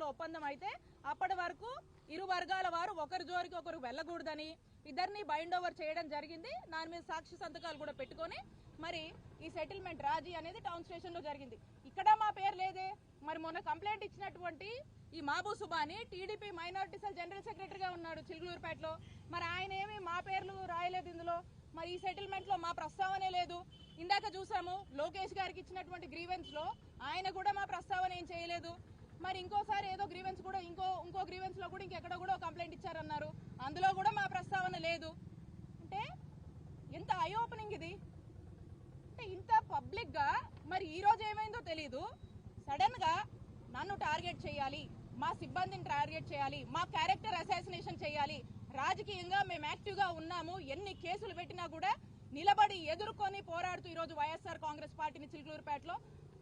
లో ఒప్పందం అయితే అప్పటి వరకు ఇరు వర్గాల వారు ఒకరి జోరికి ఒకరు వెళ్ళకూడదని ఇద్దరిని బైండ్ ఓవర్ చేయడం జరిగింది. దాని మీద సాక్షి సంతకాలు కూడా పెట్టుకొని మరి ఈ సెటిల్మెంట్ రాజీ అనేది టౌన్ స్టేషన్లో జరిగింది. ఇక్కడ మా పేరు లేదే. మరి మొన్న కంప్లైంట్ ఇచ్చినటువంటి ఈ Mabu Subani TDP minority cell general సెక్రటరీగా ఉన్నాడు చిలుగులూరుపేటలో. మరి ఆయన ఏమి మా పేర్లు రాయలేదు ఇందులో. మరి ఈ సెటిల్మెంట్లో మా ప్రస్తావనే లేదు. ఇందాక చూసాము లోకేష్ గారికి ఇచ్చినటువంటి గ్రీవెన్స్లో ఆయన కూడా మా ప్రస్తావన ఏం చేయలేదు. మరి ఇంకోసారి ఏదో గ్రీవెన్స్ కూడా ఇంకో ఇంకో గ్రీవెన్స్లో కూడా ఇంకెక్కడ కూడా కంప్లైంట్ ఇచ్చారన్నారు. అందులో కూడా మా ప్రస్తావన లేదు. అంటే ఎంత ఐ ఓపెనింగ్ ఇది. అంటే ఇంత పబ్లిక్గా మరి ఈ రోజు ఏమైందో తెలియదు సడన్గా నన్ను టార్గెట్ చేయాలి మా సిబ్బందిని టార్గెట్ చేయాలి మా క్యారెక్టర్ అసాసినేషన్ చేయాలి. రాజకీయంగా మేము యాక్టివ్గా ఉన్నాము ఎన్ని కేసులు పెట్టినా కూడా నిలబడి ఎదుర్కొని పోరాడుతూ ఈరోజు వైఎస్ఆర్ కాంగ్రెస్ పార్టీని చిలుకూరుపేటలో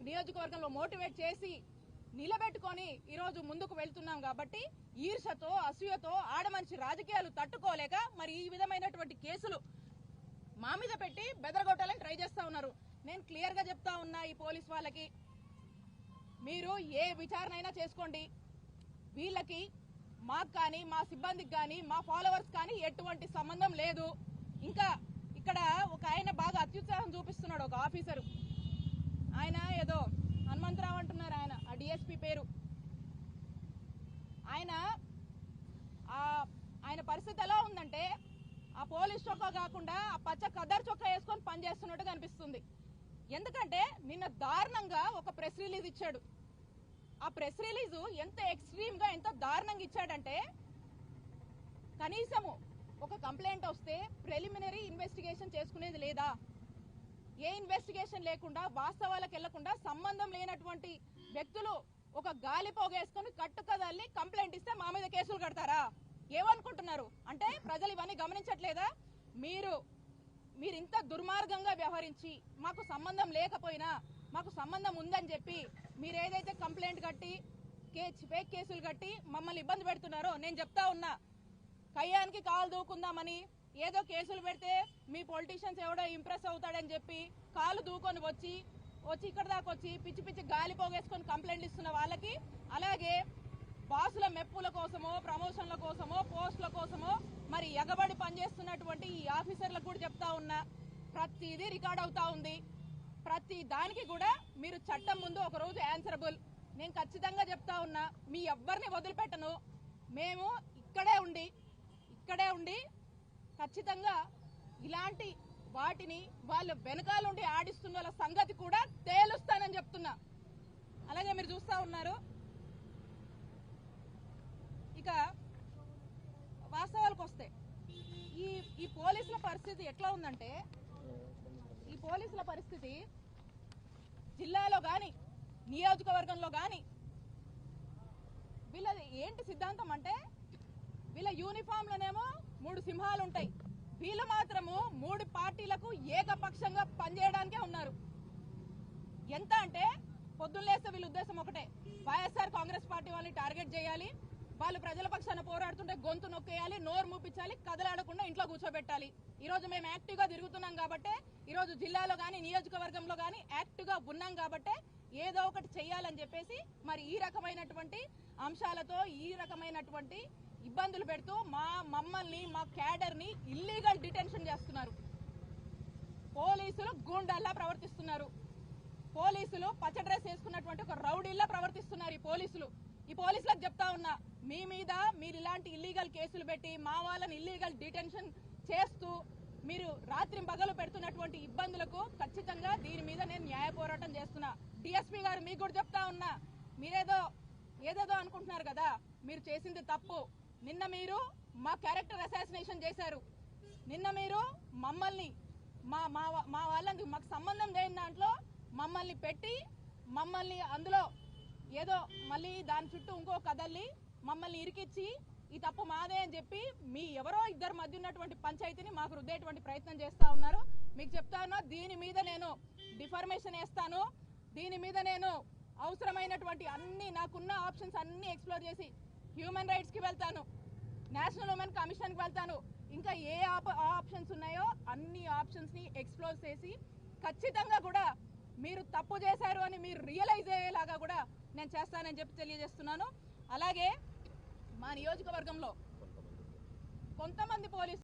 నియోజకవర్గంలో మోటివేట్ చేసి నిలబెట్టుకొని ఈరోజు ముందుకు వెళ్తున్నాం కాబట్టి ఈర్షతో అసూయతో ఆడమనిషి రాజకీయాలు తట్టుకోలేక మరి ఈ విధమైనటువంటి కేసులు మా మీద పెట్టి బెదరగొట్టాలని ట్రై చేస్తా ఉన్నారు. నేను క్లియర్గా చెప్తా ఉన్నా ఈ పోలీస్ వాళ్ళకి. మీరు ఏ విచారణ అయినా చేసుకోండి. వీళ్ళకి మాకు కానీ మా సిబ్బందికి కానీ మా ఫాలోవర్స్ కానీ ఎటువంటి సంబంధం లేదు. ఇంకా ఇక్కడ ఒక ఆయన బాగా అత్యుత్సాహం చూపిస్తున్నాడు ఒక ఆఫీసరు ఆయన ఏదో హనుమంతరావు అంటున్నారు ఆయన ఆ డిఎస్పి పేరు. ఆయన ఆయన పరిస్థితి ఎలా ఉందంటే ఆ పోలీస్ చొక్కా కాకుండా ఆ పచ్చ కదర్ చొక్కా వేసుకొని పనిచేస్తున్నట్టు కనిపిస్తుంది. ఎందుకంటే నిన్న దారుణంగా ఒక ప్రెస్ రిలీజ్ ఇచ్చాడు. ఆ ప్రెస్ రిలీజ్ ఎంత ఎక్స్ట్రీమ్గా ఎంత దారుణంగా ఇచ్చాడంటే కనీసము ఒక కంప్లైంట్ వస్తే ప్రిలిమినరీ ఇన్వెస్టిగేషన్ చేసుకునేది లేదా? ఏ ఇన్వెస్టిగేషన్ లేకుండా వాస్తవాలకు వెళ్ళకుండా సంబంధం లేనటువంటి వ్యక్తులు ఒక గాలి పోగేసుకొని కట్టుకదల్లి కంప్లైంట్ ఇస్తే మా మీద కేసులు కడతారా? ఏమనుకుంటున్నారు? అంటే ప్రజలు ఇవన్నీ గమనించట్లేదా? మీరు మీరు ఇంత దుర్మార్గంగా వ్యవహరించి మాకు సంబంధం లేకపోయినా మాకు సంబంధం ఉందని చెప్పి మీరు ఏదైతే కంప్లైంట్ కట్టి ఫేక్ కేసులు కట్టి మమ్మల్ని ఇబ్బంది పెడుతున్నారో నేను చెప్తా ఉన్నా. కయ్యానికి కాలు దూకుందామని ఏదో కేసులు పెడితే మీ పొలిటీషియన్స్ ఎవడో ఇంప్రెస్ అవుతాడని చెప్పి కాలు దూకొని వచ్చి వచ్చి ఇక్కడ దాకా వచ్చి పిచ్చి పిచ్చి గాలి పోగేసుకొని కంప్లైంట్ ఇస్తున్న వాళ్ళకి అలాగే బాసుల మెప్పుల కోసమో ప్రమోషన్ల కోసమో పోస్టుల కోసమో మరి ఎగబడి పనిచేస్తున్నటువంటి ఈ ఆఫీసర్లకు కూడా చెప్తా ఉన్నా ప్రతిదీ రికార్డ్ అవుతా ఉంది. ప్రతి దానికి కూడా మీరు చట్టం ముందు ఒక రోజు ఆన్సరబుల్ నేను ఖచ్చితంగా చెప్తా ఉన్నా మీ ఎవ్వరిని వదిలిపెట్టను. మేము ఇక్కడే ఉండి ఇక్కడే ఉండి ఖచ్చితంగా ఇలాంటి వాటిని వాళ్ళ వెనకాలండి ఆడిస్తున్న వాళ్ళ సంగతి కూడా తేలుస్తానని చెప్తున్నా. అలాగే మీరు చూస్తా ఉన్నారు. ఇక వాస్తవాలకు వస్తే ఈ ఈ పోలీసుల పరిస్థితి ఎట్లా ఉందంటే ఈ పోలీసుల పరిస్థితి జిల్లాలో కానీ నియోజకవర్గంలో కానీ వీళ్ళది ఏంటి సిద్ధాంతం అంటే వీళ్ళ యూనిఫామ్లోనేమో మూడు సింహాలు ఉంటాయి వీళ్ళు మాత్రము మూడు పార్టీలకు ఏకపక్షంగా పనిచేయడానికే ఉన్నారు. ఎంత అంటే పొద్దున్నేస్తే వీళ్ళ ఉద్దేశం ఒకటే. వైఎస్ఆర్ కాంగ్రెస్ పార్టీ వాళ్ళని టార్గెట్ చేయాలి. వాళ్ళు ప్రజల పక్షాన పోరాడుతుంటే గొంతు నొక్కేయాలి నోరు మూపించాలి కదలాడకుండా ఇంట్లో కూర్చోబెట్టాలి. ఈ రోజు మేము యాక్టివ్గా తిరుగుతున్నాం కాబట్టే ఈ రోజు జిల్లాలో గానీ నియోజకవర్గంలో గానీ యాక్టివ్గా ఉన్నాం కాబట్టే ఏదో ఒకటి చెయ్యాలని చెప్పేసి మరి ఈ రకమైనటువంటి అంశాలతో ఈ రకమైనటువంటి ఇబ్బందులు పెడుతూ మా మమ్మల్ని మా క్యాడర్ని ఇల్లీగల్ డిటెన్షన్ చేస్తున్నారు. పోలీసులు గూండాల్లా ప్రవర్తిస్తున్నారు. పోలీసులు పచ్చ డ్రెస్ వేసుకున్నటువంటి ఒక రౌడీల్లా ప్రవర్తిస్తున్నారు ఈ పోలీసులు. ఈ పోలీసులకు చెప్తా ఉన్నా మీ మీద మీరు ఇలాంటి ఇల్లీగల్ కేసులు పెట్టి మా వాళ్ళని ఇల్లీగల్ డిటెన్షన్ చేస్తూ మీరు రాత్రి పగలు పెడుతున్నటువంటి ఇబ్బందులకు ఖచ్చితంగా దీని మీద నేను న్యాయ పోరాటం చేస్తున్నా. డిఎస్పీ గారు మీకు కూడా చెప్తా ఉన్నా మీరేదో ఏదేదో అనుకుంటున్నారు కదా మీరు చేసింది తప్పు. నిన్న మీరు మా క్యారెక్టర్ అసాసినేషన్ చేశారు. నిన్న మీరు మమ్మల్ని మా మా మా వాళ్ళకి మాకు సంబంధం లేని దాంట్లో మమ్మల్ని పెట్టి మమ్మల్ని అందులో ఏదో మళ్ళీ దాని చుట్టూ ఇంకో కదల్లి మమ్మల్ని ఇరికిచ్చి ఈ తప్పు మాదే అని చెప్పి మీ ఎవరో ఇద్దరు మధ్య ఉన్నటువంటి పంచాయతీని మాకు రుద్దేటువంటి ప్రయత్నం చేస్తా ఉన్నారు. మీకు చెప్తా ఉన్నా దీని మీద నేను డిఫర్మేషన్ వేస్తాను. దీని మీద నేను అవసరమైనటువంటి అన్ని నాకున్న ఆప్షన్స్ అన్ని ఎక్స్ప్లోర్ చేసి హ్యూమన్ రైట్స్కి వెళ్తాను. నేషనల్ ఉమెన్ కమిషన్కి వెళ్తాను. ఇంకా ఏ ఆప్షన్స్ ఉన్నాయో అన్ని ఆప్షన్స్ని ఎక్స్ప్లోర్ చేసి ఖచ్చితంగా కూడా మీరు తప్పు చేశారు అని మీరు రియలైజ్ అయ్యేలాగా కూడా నేను చేస్తానని చెప్పి తెలియజేస్తున్నాను. అలాగే మా నియోజకవర్గంలో కొంతమంది పోలీసులు